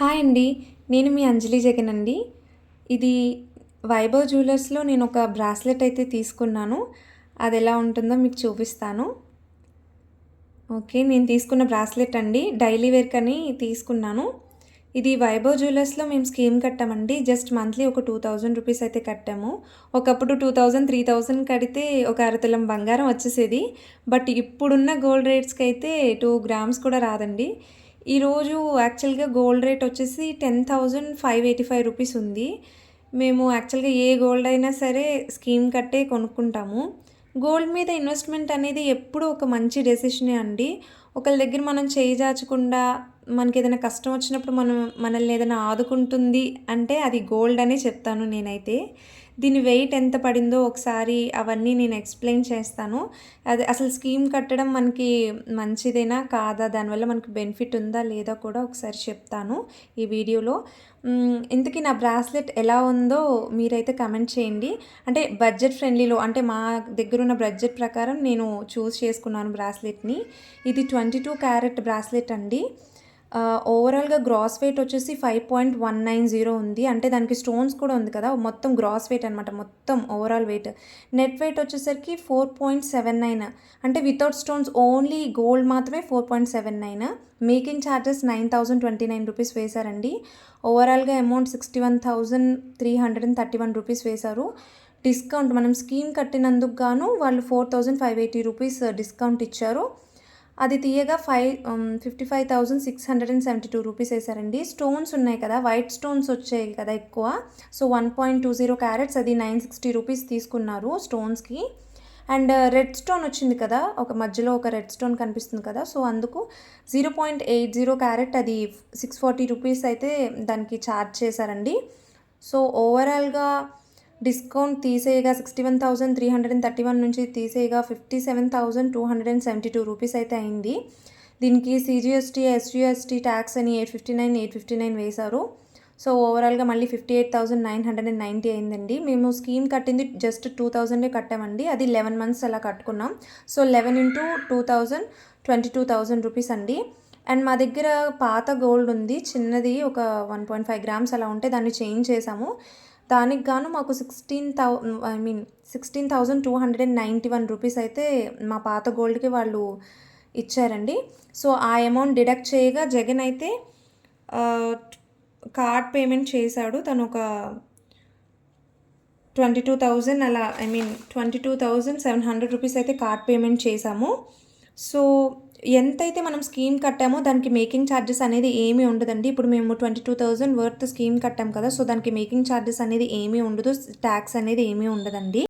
Hi అండి నేను మీ అంజలి జగన్ అండి. ఇది వైభవ్ జ్యువెలర్స్లో నేను ఒక బ్రాస్లెట్ అయితే తీసుకున్నాను. అది ఎలా ఉంటుందో మీకు చూపిస్తాను. ఓకే నేను తీసుకున్న బ్రాస్లెట్ అండి డైలీ వేర్క్ అని తీసుకున్నాను. ఇది వైభవ్ జ్యువెలర్స్లో మేము స్కీమ్ కట్టామండి జస్ట్ మంత్లీ ఒక టూ థౌజండ్ రూపీస్ అయితే కట్టాము. ఒకప్పుడు టూ థౌజండ్ త్రీ థౌజండ్ కడితే ఒక అరతులం బంగారం వచ్చేసేది. బట్ ఇప్పుడున్న గోల్డ్ రేట్స్కి అయితే టూ గ్రామ్స్ కూడా రాదండి. ఈరోజు యాక్చువల్గా గోల్డ్ రేట్ వచ్చేసి ten thousand five eighty five rupees ఉంది. మేము యాక్చువల్గా ఏ గోల్డ్ అయినా సరే స్కీమ్ కట్టే కొనుక్కుంటాము. గోల్డ్ మీద ఇన్వెస్ట్మెంట్ అనేది ఎప్పుడు ఒక మంచి డెసిషనే అండి. ఒకళ్ళ దగ్గర మనం చేయి మనకి ఏదైనా కష్టం వచ్చినప్పుడు మనం మనల్ని ఏదైనా ఆదుకుంటుంది అంటే అది గోల్డ్ అనే చెప్తాను నేనైతే. దీని వెయిట్ ఎంత పడిందో ఒకసారి అవన్నీ నేను ఎక్స్ప్లెయిన్ చేస్తాను. అది అసలు స్కీమ్ కట్టడం మనకి మంచిదేనా కాదా? దానివల్ల మనకి బెనిఫిట్ ఉందా లేదా కూడా ఒకసారి చెప్తాను ఈ వీడియోలో. ఇంతకీ నా బ్రాస్లెట్ ఎలా ఉందో మీరైతే కమెంట్ చేయండి. అంటే బడ్జెట్ ఫ్రెండ్లీలో అంటే మా దగ్గర ఉన్న బడ్జెట్ ప్రకారం నేను చూస్ చేసుకున్నాను బ్రాస్లెట్ని ఇది ట్వంటీ టూ క్యారెట్ బ్రాస్లెట్ అండి. ఓవరాల్గా గ్రాస్ వెయిట్ వచ్చేసి five point one nine zero ఉంది. అంటే దానికి స్టోన్స్ కూడా ఉంది కదా మొత్తం గ్రాస్ వెయిట్ అనమాట మొత్తం ఓవరాల్ వెయిట్ నెట్ వెయిట్ వచ్చేసరికి ఫోర్ పాయింట్ సెవెన్ నైన్ అంటే వితౌట్ స్టోన్స్ ఓన్లీ గోల్డ్ మాత్రమే four point seven nine making charges nine thousand twenty nine rupees వేశారండి. ఓవరాల్గా amount sixty one thousand three hundred and thirty one rupees వేశారు. Discount మనం scheme కట్టినందుకు గాను వాళ్ళు four thousand five eighty rupees discount ఇచ్చారు. అది తీయగా five fifty five thousand six hundred and seventy two rupees వేసారండి స్టోన్స్ ఉన్నాయి కదా వైట్ స్టోన్స్ వచ్చాయి కదా ఎక్కువ. So one point two zero carats అది నైన్ సిక్స్టీ రూపీస్ తీసుకున్నారు స్టోన్స్కి. అండ్ uh, రెడ్ స్టోన్ వచ్చింది కదా ఒక మధ్యలో ఒక రెడ్ స్టోన్ కనిపిస్తుంది కదా సో అందుకు zero point eight zero carat అది సిక్స్ ఫార్టీ రూపీస్ అయితే దానికి ఛార్జ్ చేశారండి. సో ఓవరాల్గా discount తీసేయగా sixty one thousand three hundred and thirty one నుంచి తీసేయగా fifty seven thousand two hundred and seventy two rupees అయితే అయింది. దీనికి సీజీఎస్టీ ఎస్జీఎస్టీ ట్యాక్స్ అని eight fifty nine eight fifty nine వేశారు. సో ఓవరాల్గా మళ్ళీ fifty eight thousand nine hundred and ninety అయిందండి. మేము స్కీమ్ కట్టింది జస్ట్ టూ థౌజండే కట్టామండి. అది లెవెన్ మంత్స్ అలా కట్టుకున్నాం. So eleven into two thousand twenty two thousand rupees అండి. అండ్ మా దగ్గర పాత గోల్డ్ ఉంది. చిన్నది ఒక వన్ పాయింట్ ఫైవ్ గ్రామ్స్ అలా ఉంటే దాన్ని చేంజ్ చేసాము దానికి గాను మాకు sixteen thou I mean sixteen thousand two hundred and ninety one rupees అయితే మా పాత గోల్డ్కి వాళ్ళు ఇచ్చారండి. సో ఆ అమౌంట్ డిడక్ట్ చేయగా జగన్ అయితే కార్డ్ పేమెంట్ చేశాడు. తను ఒక ట్వంటీ టూ థౌజండ్ అలా I mean twenty two thousand seven hundred rupees అయితే కార్డ్ పేమెంట్ చేశాము. సో ఎంతైతే మనం స్కీమ్ కట్టామో దానికి మేకింగ్ ఛార్జెస్ అనేది ఏమీ ఉండదండి. ఇప్పుడు మేము twenty two thousand worth scheme కట్టాం కదా సో దానికి మేకింగ్ ఛార్జెస్ అనేది ఏమీ ఉండదు ట్యాక్స్ అనేది ఏమీ ఉండదండి.